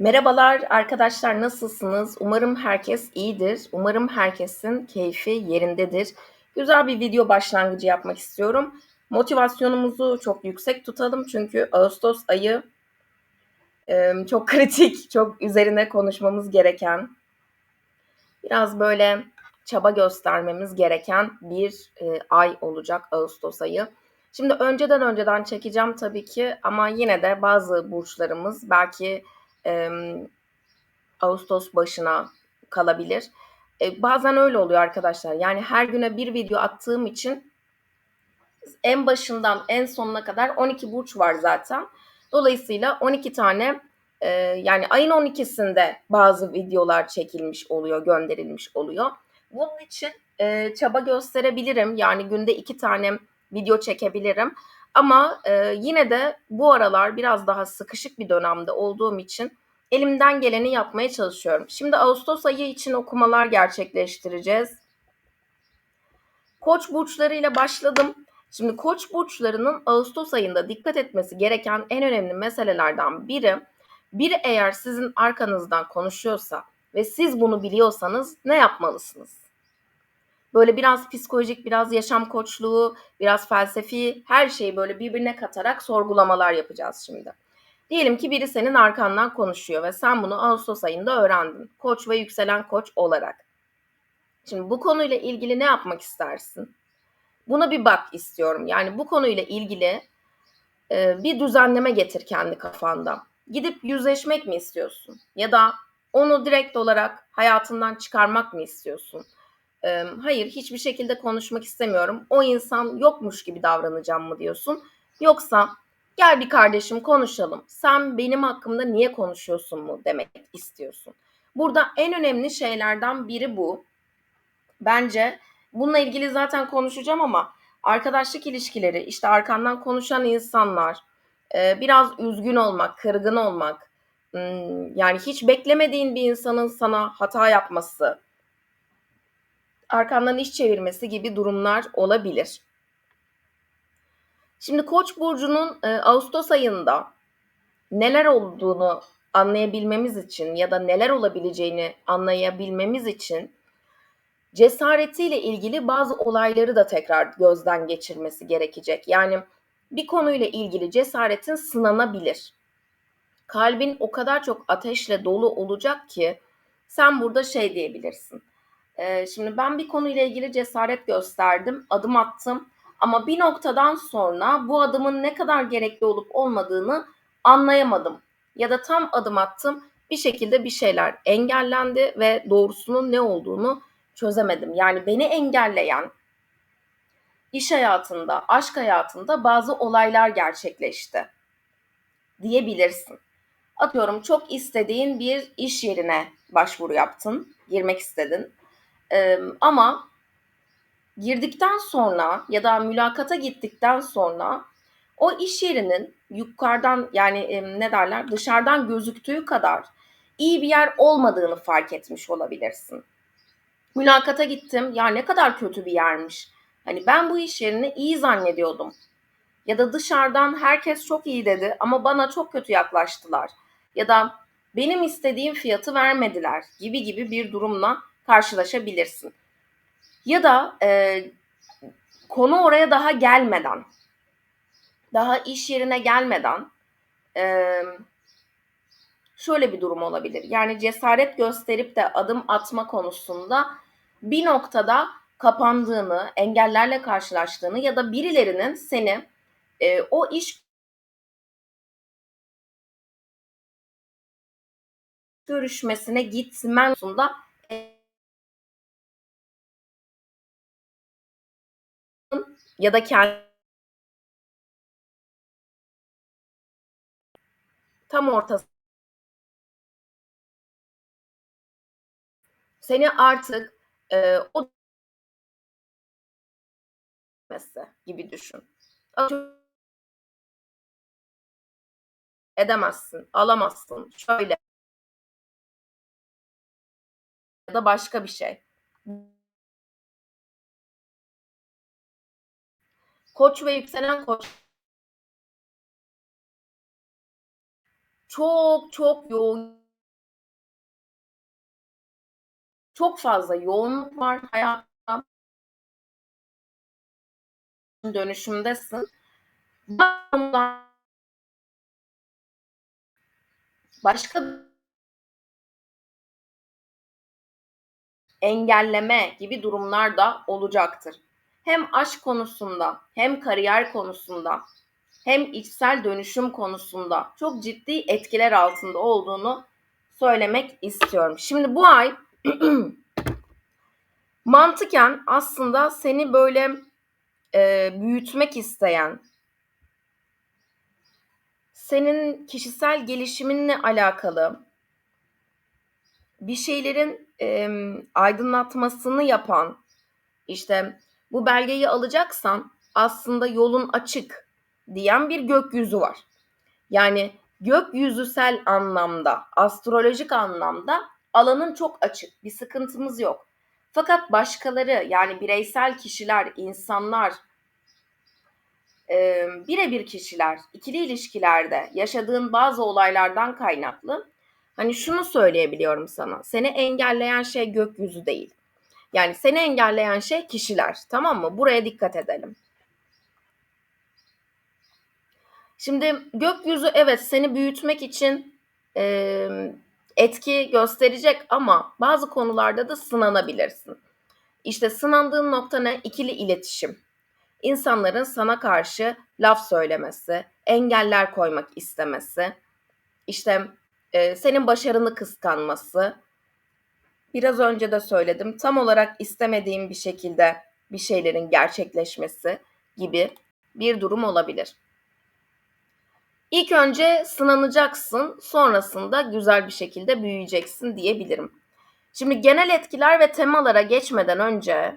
Merhabalar arkadaşlar nasılsınız? Umarım herkes iyidir. Umarım herkesin keyfi yerindedir. Güzel bir video başlangıcı yapmak istiyorum. Motivasyonumuzu çok yüksek tutalım çünkü Ağustos ayı çok kritik, çok üzerine konuşmamız gereken, biraz böyle çaba göstermemiz gereken bir e, ay olacak Ağustos ayı. Şimdi önceden önceden çekeceğim tabii ki ama yine de bazı burçlarımız belki e, Ağustos başına kalabilir. E, bazen öyle oluyor arkadaşlar. Yani her güne bir video attığım için en başından en sonuna kadar 12 burç var zaten. Dolayısıyla 12 tane e, yani ayın 12'sinde bazı videolar çekilmiş oluyor, gönderilmiş oluyor. Bunun için e, çaba gösterebilirim. Yani günde iki tane video çekebilirim. Ama e, yine de bu aralar biraz daha sıkışık bir dönemde olduğum için elimden geleni yapmaya çalışıyorum. Şimdi Ağustos ayı için okumalar gerçekleştireceğiz. Koç burçlarıyla başladım. Şimdi koç burçlarının Ağustos ayında dikkat etmesi gereken en önemli meselelerden biri, biri eğer sizin arkanızdan konuşuyorsa ve siz bunu biliyorsanız ne yapmalısınız? Böyle biraz psikolojik, biraz yaşam koçluğu, biraz felsefi her şeyi böyle birbirine katarak sorgulamalar yapacağız şimdi. Diyelim ki biri senin arkandan konuşuyor ve sen bunu Ağustos ayında öğrendin. Koç ve yükselen koç olarak. Şimdi bu konuyla ilgili ne yapmak istersin? Buna bir bak istiyorum. Yani bu konuyla ilgili e, bir düzenleme getir kendi kafanda. Gidip yüzleşmek mi istiyorsun? Ya da onu direkt olarak hayatından çıkarmak mı istiyorsun? E, hayır, hiçbir şekilde konuşmak istemiyorum. O insan yokmuş gibi davranacağım mı diyorsun? Yoksa Gel bir kardeşim konuşalım. Sen benim hakkımda niye konuşuyorsun mu demek istiyorsun. Burada en önemli şeylerden biri bu. Bence bununla ilgili zaten konuşacağım ama arkadaşlık ilişkileri, işte arkandan konuşan insanlar, biraz üzgün olmak, kırgın olmak, yani hiç beklemediğin bir insanın sana hata yapması, arkandan iş çevirmesi gibi durumlar olabilir. Şimdi Koç burcunun e, Ağustos ayında neler olduğunu anlayabilmemiz için ya da neler olabileceğini anlayabilmemiz için cesaretiyle ilgili bazı olayları da tekrar gözden geçirmesi gerekecek. Yani bir konuyla ilgili cesaretin sınanabilir. Kalbin o kadar çok ateşle dolu olacak ki sen burada şey diyebilirsin. Ee, şimdi ben bir konuyla ilgili cesaret gösterdim, adım attım ama bir noktadan sonra bu adımın ne kadar gerekli olup olmadığını anlayamadım. Ya da tam adım attım bir şekilde bir şeyler engellendi ve doğrusunun ne olduğunu çözemedim. Yani beni engelleyen iş hayatında, aşk hayatında bazı olaylar gerçekleşti diyebilirsin. Atıyorum çok istediğin bir iş yerine başvuru yaptın, girmek istedin. Ee, ama girdikten sonra ya da mülakata gittikten sonra o iş yerinin yukarıdan yani e, ne derler dışarıdan gözüktüğü kadar iyi bir yer olmadığını fark etmiş olabilirsin. Mülakata gittim ya ne kadar kötü bir yermiş. Hani ben bu iş yerini iyi zannediyordum. Ya da dışarıdan herkes çok iyi dedi ama bana çok kötü yaklaştılar. Ya da benim istediğim fiyatı vermediler gibi gibi bir durumla karşılaşabilirsin. Ya da e, konu oraya daha gelmeden, daha iş yerine gelmeden e, şöyle bir durum olabilir. Yani cesaret gösterip de adım atma konusunda bir noktada kapandığını, engellerle karşılaştığını ya da birilerinin seni e, o iş görüşmesine gitmen konusunda ya da kendi tam ortası seni artık e, o gibi düşün. Edemezsin, alamazsın, şöyle ya da başka bir şey. Koç ve yükselen koç. Çok çok yoğun. Çok fazla yoğunluk var hayatta. Dönüşümdesin. Başka engelleme gibi durumlar da olacaktır. Hem aşk konusunda, hem kariyer konusunda, hem içsel dönüşüm konusunda çok ciddi etkiler altında olduğunu söylemek istiyorum. Şimdi bu ay mantıken aslında seni böyle e, büyütmek isteyen, senin kişisel gelişiminle alakalı bir şeylerin e, aydınlatmasını yapan, işte bu belgeyi alacaksan aslında yolun açık diyen bir gökyüzü var. Yani gökyüzüsel anlamda, astrolojik anlamda alanın çok açık, bir sıkıntımız yok. Fakat başkaları yani bireysel kişiler, insanlar, e, birebir kişiler, ikili ilişkilerde yaşadığın bazı olaylardan kaynaklı hani şunu söyleyebiliyorum sana. Seni engelleyen şey gökyüzü değil. Yani seni engelleyen şey kişiler. Tamam mı? Buraya dikkat edelim. Şimdi gökyüzü evet seni büyütmek için e, etki gösterecek ama bazı konularda da sınanabilirsin. İşte sınandığın nokta ne? İkili iletişim. İnsanların sana karşı laf söylemesi, engeller koymak istemesi, işte e, senin başarını kıskanması. Biraz önce de söyledim. Tam olarak istemediğim bir şekilde bir şeylerin gerçekleşmesi gibi bir durum olabilir. İlk önce sınanacaksın, sonrasında güzel bir şekilde büyüyeceksin diyebilirim. Şimdi genel etkiler ve temalara geçmeden önce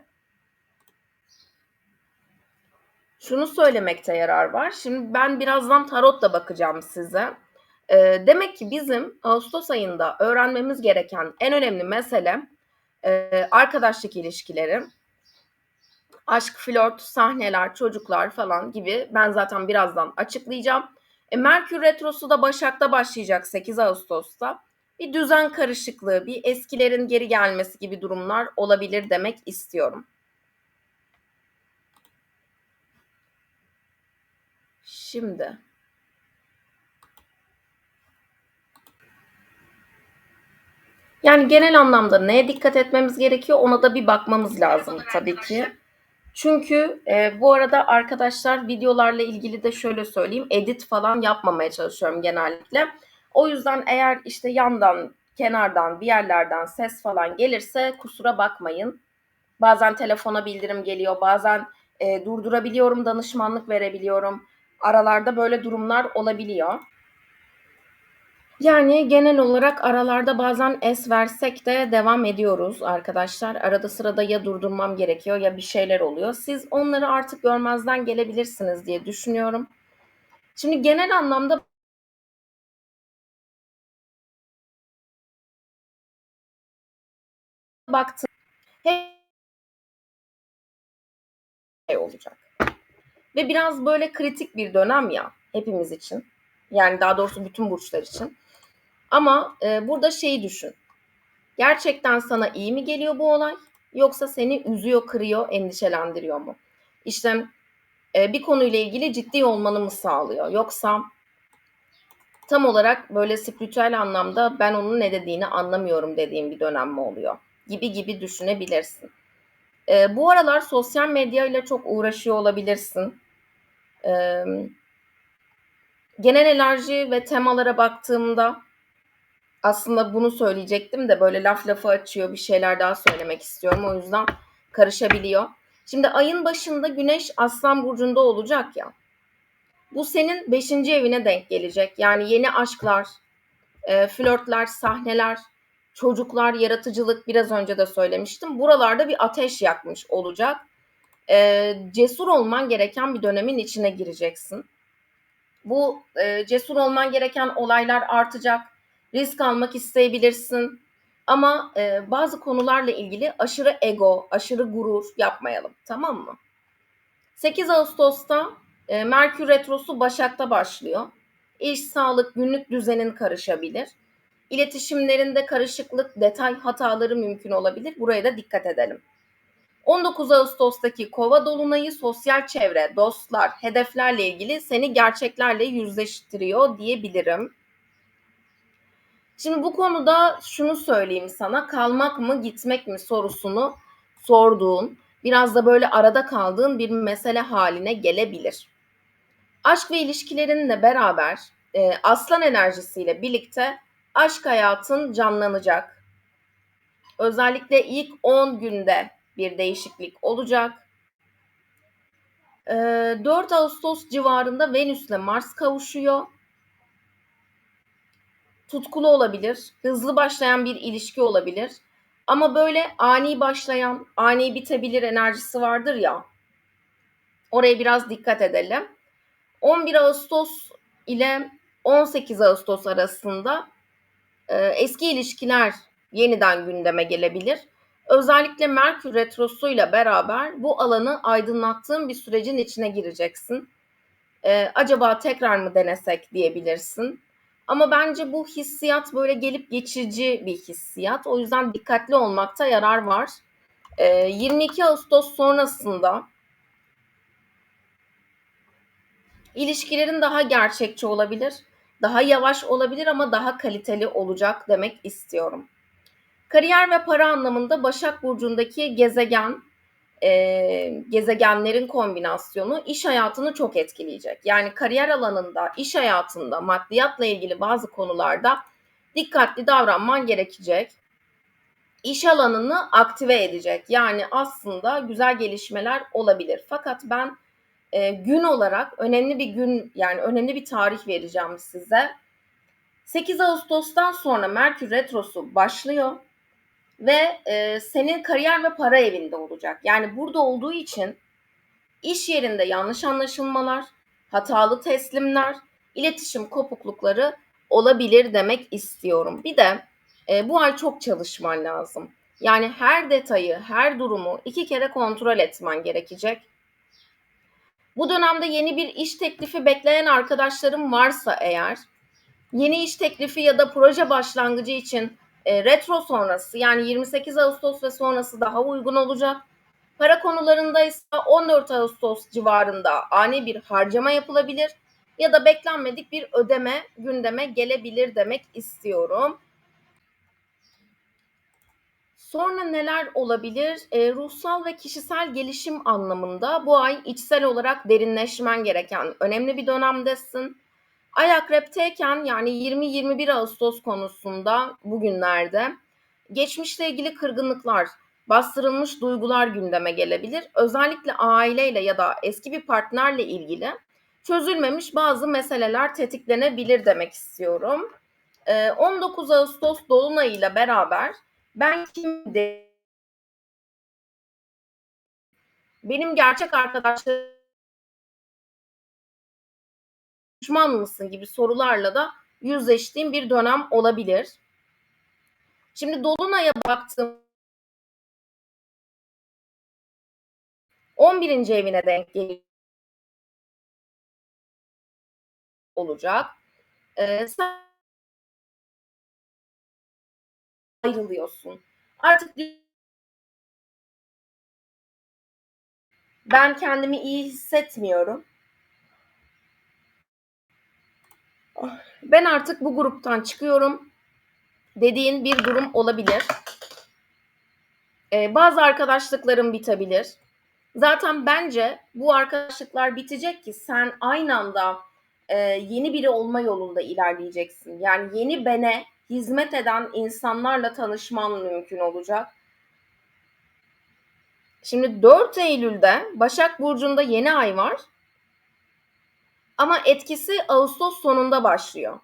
şunu söylemekte yarar var. Şimdi ben birazdan tarotla bakacağım size. Ee, demek ki bizim Ağustos ayında öğrenmemiz gereken en önemli mesele e, arkadaşlık ilişkileri, aşk, flört, sahneler, çocuklar falan gibi ben zaten birazdan açıklayacağım. E, Merkür Retrosu da Başak'ta başlayacak 8 Ağustos'ta. Bir düzen karışıklığı, bir eskilerin geri gelmesi gibi durumlar olabilir demek istiyorum. Şimdi Yani genel anlamda neye dikkat etmemiz gerekiyor ona da bir bakmamız lazım tabii ki. Çünkü e, bu arada arkadaşlar videolarla ilgili de şöyle söyleyeyim edit falan yapmamaya çalışıyorum genellikle. O yüzden eğer işte yandan, kenardan, bir yerlerden ses falan gelirse kusura bakmayın. Bazen telefona bildirim geliyor, bazen e, durdurabiliyorum, danışmanlık verebiliyorum. Aralarda böyle durumlar olabiliyor. Yani genel olarak aralarda bazen es versek de devam ediyoruz arkadaşlar. Arada sırada ya durdurmam gerekiyor ya bir şeyler oluyor. Siz onları artık görmezden gelebilirsiniz diye düşünüyorum. Şimdi genel anlamda baktım şey olacak. Ve biraz böyle kritik bir dönem ya hepimiz için. Yani daha doğrusu bütün burçlar için. Ama e, burada şeyi düşün. Gerçekten sana iyi mi geliyor bu olay? Yoksa seni üzüyor, kırıyor, endişelendiriyor mu? İşte e, bir konuyla ilgili ciddi olmanı mı sağlıyor? Yoksa tam olarak böyle spiritüel anlamda ben onun ne dediğini anlamıyorum dediğim bir dönem mi oluyor? Gibi gibi düşünebilirsin. E, bu aralar sosyal medya ile çok uğraşıyor olabilirsin. E, genel enerji ve temalara baktığımda aslında bunu söyleyecektim de böyle laf lafı açıyor bir şeyler daha söylemek istiyorum. O yüzden karışabiliyor. Şimdi ayın başında Güneş Aslan Burcu'nda olacak ya. Bu senin beşinci evine denk gelecek. Yani yeni aşklar, e, flörtler, sahneler, çocuklar, yaratıcılık biraz önce de söylemiştim. Buralarda bir ateş yakmış olacak. E, cesur olman gereken bir dönemin içine gireceksin. Bu e, cesur olman gereken olaylar artacak risk almak isteyebilirsin. Ama e, bazı konularla ilgili aşırı ego, aşırı gurur yapmayalım. Tamam mı? 8 Ağustos'ta e, Merkür Retrosu Başak'ta başlıyor. İş, sağlık, günlük düzenin karışabilir. İletişimlerinde karışıklık, detay hataları mümkün olabilir. Buraya da dikkat edelim. 19 Ağustos'taki kova dolunayı sosyal çevre, dostlar, hedeflerle ilgili seni gerçeklerle yüzleştiriyor diyebilirim. Şimdi bu konuda şunu söyleyeyim sana, kalmak mı gitmek mi sorusunu sorduğun, biraz da böyle arada kaldığın bir mesele haline gelebilir. Aşk ve ilişkilerinle beraber e, aslan enerjisiyle birlikte aşk hayatın canlanacak. Özellikle ilk 10 günde bir değişiklik olacak. E, 4 Ağustos civarında Venüs ile Mars kavuşuyor tutkulu olabilir, hızlı başlayan bir ilişki olabilir. Ama böyle ani başlayan, ani bitebilir enerjisi vardır ya. Oraya biraz dikkat edelim. 11 Ağustos ile 18 Ağustos arasında e, eski ilişkiler yeniden gündeme gelebilir. Özellikle Merkür Retrosu'yla beraber bu alanı aydınlattığın bir sürecin içine gireceksin. E, acaba tekrar mı denesek diyebilirsin. Ama bence bu hissiyat böyle gelip geçici bir hissiyat. O yüzden dikkatli olmakta yarar var. E, 22 Ağustos sonrasında ilişkilerin daha gerçekçi olabilir, daha yavaş olabilir ama daha kaliteli olacak demek istiyorum. Kariyer ve para anlamında Başak Burcu'ndaki gezegen e, gezegenlerin kombinasyonu iş hayatını çok etkileyecek. Yani kariyer alanında, iş hayatında, maddiyatla ilgili bazı konularda dikkatli davranman gerekecek. İş alanını aktive edecek. Yani aslında güzel gelişmeler olabilir. Fakat ben e, gün olarak önemli bir gün yani önemli bir tarih vereceğim size. 8 Ağustos'tan sonra Merkür Retrosu başlıyor ve e, senin kariyer ve para evinde olacak. Yani burada olduğu için iş yerinde yanlış anlaşılmalar, hatalı teslimler, iletişim kopuklukları olabilir demek istiyorum. Bir de e, bu ay çok çalışman lazım. Yani her detayı, her durumu iki kere kontrol etmen gerekecek. Bu dönemde yeni bir iş teklifi bekleyen arkadaşlarım varsa eğer, yeni iş teklifi ya da proje başlangıcı için e, retro sonrası yani 28 Ağustos ve sonrası daha uygun olacak. Para konularında ise 14 Ağustos civarında ani bir harcama yapılabilir ya da beklenmedik bir ödeme gündeme gelebilir demek istiyorum. Sonra neler olabilir? E, ruhsal ve kişisel gelişim anlamında bu ay içsel olarak derinleşmen gereken önemli bir dönemdesin. Ay akrepteyken yani 20-21 Ağustos konusunda bugünlerde geçmişle ilgili kırgınlıklar, bastırılmış duygular gündeme gelebilir. Özellikle aileyle ya da eski bir partnerle ilgili çözülmemiş bazı meseleler tetiklenebilir demek istiyorum. 19 Ağustos Dolunay ile beraber ben kimde benim gerçek arkadaşlarım düşman mısın gibi sorularla da yüzleştiğim bir dönem olabilir. Şimdi Dolunay'a baktım. 11. evine denk geliyor olacak. Ee, ayrılıyorsun. Artık ben kendimi iyi hissetmiyorum. Ben artık bu gruptan çıkıyorum dediğin bir durum olabilir. Ee, bazı arkadaşlıklarım bitebilir. Zaten bence bu arkadaşlıklar bitecek ki sen aynı anda e, yeni biri olma yolunda ilerleyeceksin. Yani yeni bene hizmet eden insanlarla tanışman mümkün olacak. Şimdi 4 Eylül'de Başak Burcu'nda yeni ay var. Ama etkisi Ağustos sonunda başlıyor.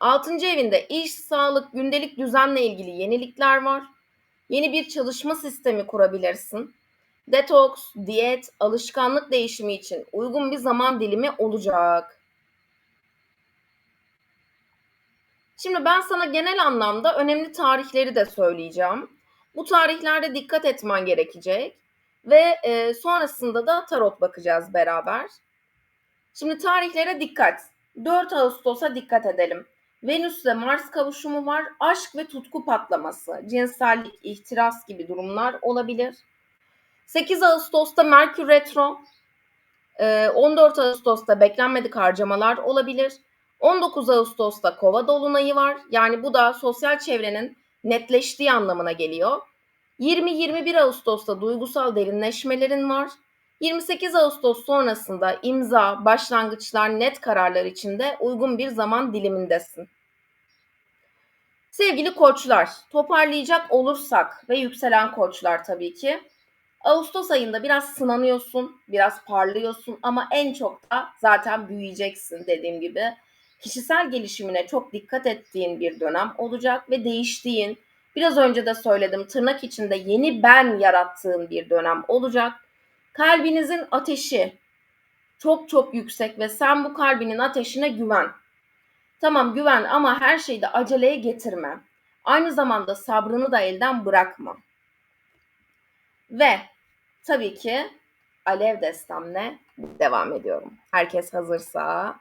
Altıncı evinde iş, sağlık, gündelik düzenle ilgili yenilikler var. Yeni bir çalışma sistemi kurabilirsin. Detoks, diyet, alışkanlık değişimi için uygun bir zaman dilimi olacak. Şimdi ben sana genel anlamda önemli tarihleri de söyleyeceğim. Bu tarihlerde dikkat etmen gerekecek ve e, sonrasında da tarot bakacağız beraber. Şimdi tarihlere dikkat. 4 Ağustos'a dikkat edelim. Venüs'le Mars kavuşumu var. Aşk ve tutku patlaması, cinsellik, ihtiras gibi durumlar olabilir. 8 Ağustos'ta Merkür Retro, 14 Ağustos'ta beklenmedik harcamalar olabilir. 19 Ağustos'ta Kova dolunayı var. Yani bu da sosyal çevrenin netleştiği anlamına geliyor. 20-21 Ağustos'ta duygusal derinleşmelerin var. 28 Ağustos sonrasında imza, başlangıçlar, net kararlar içinde uygun bir zaman dilimindesin. Sevgili koçlar, toparlayacak olursak ve yükselen koçlar tabii ki. Ağustos ayında biraz sınanıyorsun, biraz parlıyorsun ama en çok da zaten büyüyeceksin dediğim gibi. Kişisel gelişimine çok dikkat ettiğin bir dönem olacak ve değiştiğin, biraz önce de söyledim tırnak içinde yeni ben yarattığın bir dönem olacak. Kalbinizin ateşi çok çok yüksek ve sen bu kalbinin ateşine güven. Tamam güven ama her şeyi de aceleye getirme. Aynı zamanda sabrını da elden bırakma. Ve tabii ki alev destemle devam ediyorum. Herkes hazırsa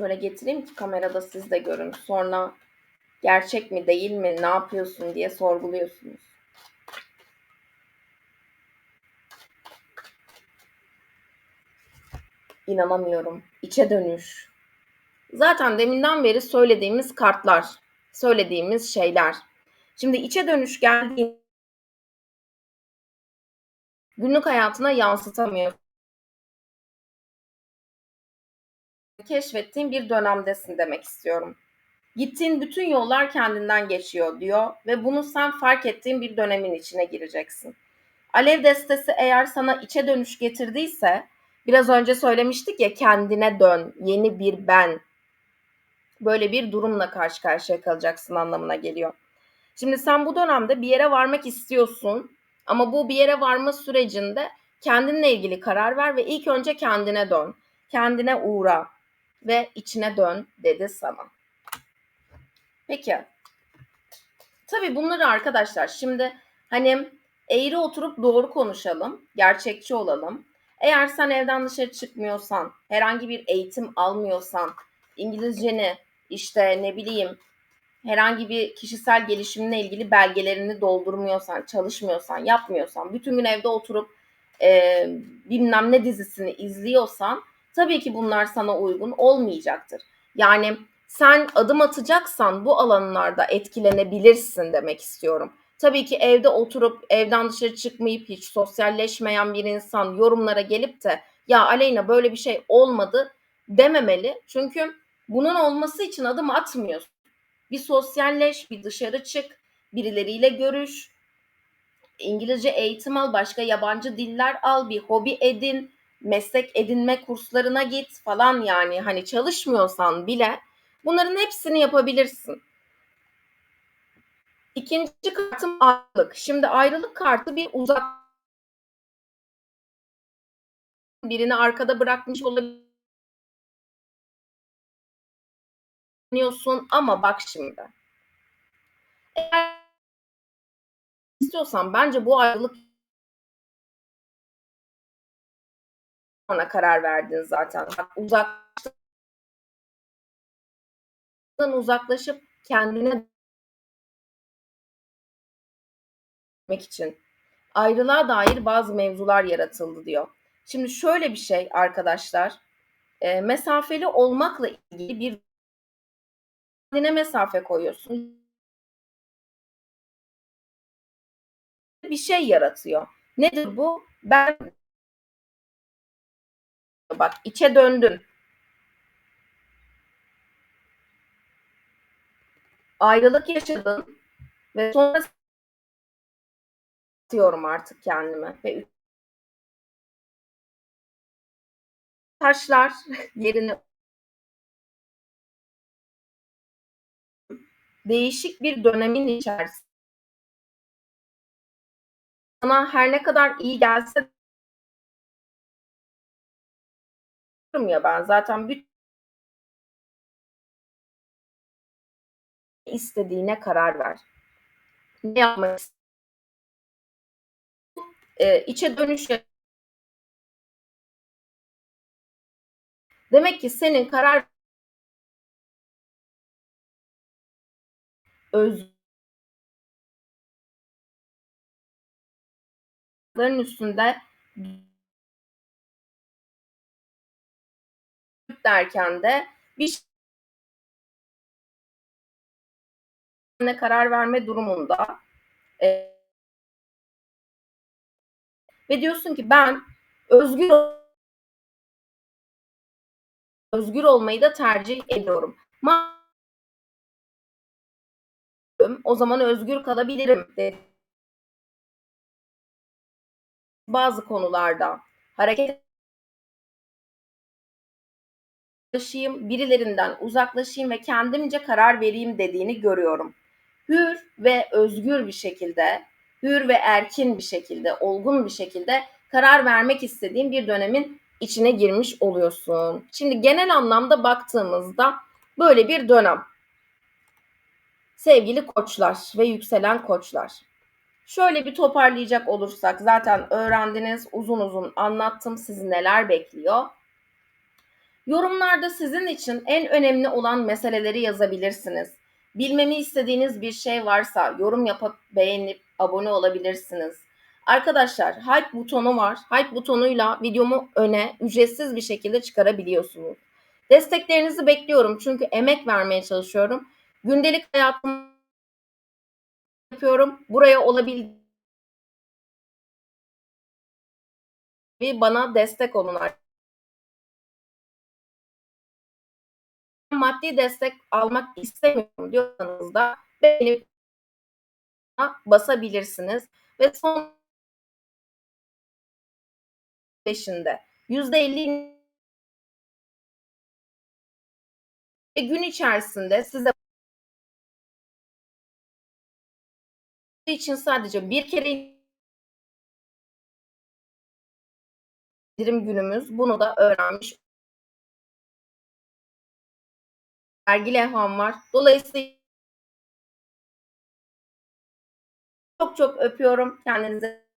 Şöyle getireyim ki kamerada siz de görün. Sonra gerçek mi değil mi ne yapıyorsun diye sorguluyorsunuz. İnanamıyorum. İçe dönüş. Zaten deminden beri söylediğimiz kartlar, söylediğimiz şeyler. Şimdi içe dönüş geldiğinde günlük hayatına yansıtamıyor. Keşfettiğin bir dönemdesin demek istiyorum. Gittiğin bütün yollar kendinden geçiyor diyor ve bunu sen fark ettiğin bir dönemin içine gireceksin. Alev destesi eğer sana içe dönüş getirdiyse biraz önce söylemiştik ya kendine dön, yeni bir ben. Böyle bir durumla karşı karşıya kalacaksın anlamına geliyor. Şimdi sen bu dönemde bir yere varmak istiyorsun ama bu bir yere varma sürecinde kendinle ilgili karar ver ve ilk önce kendine dön. Kendine uğra ve içine dön dedi sana. Peki. Tabii bunları arkadaşlar şimdi hani eğri oturup doğru konuşalım, gerçekçi olalım. Eğer sen evden dışarı çıkmıyorsan, herhangi bir eğitim almıyorsan, İngilizceni işte ne bileyim herhangi bir kişisel gelişimle ilgili belgelerini doldurmuyorsan, çalışmıyorsan, yapmıyorsan, bütün gün evde oturup e, bilmem ne dizisini izliyorsan tabii ki bunlar sana uygun olmayacaktır. Yani sen adım atacaksan bu alanlarda etkilenebilirsin demek istiyorum. Tabii ki evde oturup evden dışarı çıkmayıp hiç sosyalleşmeyen bir insan yorumlara gelip de ya Aleyna böyle bir şey olmadı dememeli. Çünkü bunun olması için adım atmıyorsun. Bir sosyalleş, bir dışarı çık, birileriyle görüş, İngilizce eğitim al, başka yabancı diller al, bir hobi edin, meslek edinme kurslarına git falan yani hani çalışmıyorsan bile bunların hepsini yapabilirsin. İkinci kartım ayrılık. Şimdi ayrılık kartı bir uzak birini arkada bırakmış olabiliyorsun ama bak şimdi. Eğer istiyorsan bence bu ayrılık ona karar verdin zaten. Uzaktan uzaklaşıp kendine için ayrılığa dair bazı mevzular yaratıldı diyor. Şimdi şöyle bir şey arkadaşlar, e, mesafeli olmakla ilgili bir kendine mesafe koyuyorsun. Bir şey yaratıyor. Nedir bu? Ben bak içe döndün. Ayrılık yaşadın ve sonra diyorum artık kendime ve taşlar yerini değişik bir dönemin içerisinde sana her ne kadar iyi gelse ya ben zaten bir istediğine karar ver. Ne yapmak Eee, içe dönüş Demek ki senin karar öz ların derken de bir ş karar verme durumunda, eee ve diyorsun ki ben özgür özgür olmayı da tercih ediyorum. Ma o zaman özgür kalabilirim de bazı konularda hareket uzaklaşayım, birilerinden uzaklaşayım ve kendimce karar vereyim dediğini görüyorum. Hür ve özgür bir şekilde, hür ve erkin bir şekilde, olgun bir şekilde karar vermek istediğin bir dönemin içine girmiş oluyorsun. Şimdi genel anlamda baktığımızda böyle bir dönem. Sevgili koçlar ve yükselen koçlar. Şöyle bir toparlayacak olursak zaten öğrendiniz, uzun uzun anlattım sizi neler bekliyor. Yorumlarda sizin için en önemli olan meseleleri yazabilirsiniz. Bilmemi istediğiniz bir şey varsa yorum yapıp beğenip abone olabilirsiniz. Arkadaşlar hype butonu var. Hype butonuyla videomu öne ücretsiz bir şekilde çıkarabiliyorsunuz. Desteklerinizi bekliyorum çünkü emek vermeye çalışıyorum. Gündelik hayatım yapıyorum. Buraya olabildiğince bana destek olun maddi destek almak istemiyorum diyorsanız da beğenip basabilirsiniz ve son beşinde %50 ve gün içerisinde size için sadece bir kere indirim günümüz. Bunu da öğrenmiş vergi levham var. Dolayısıyla çok çok öpüyorum. Kendinize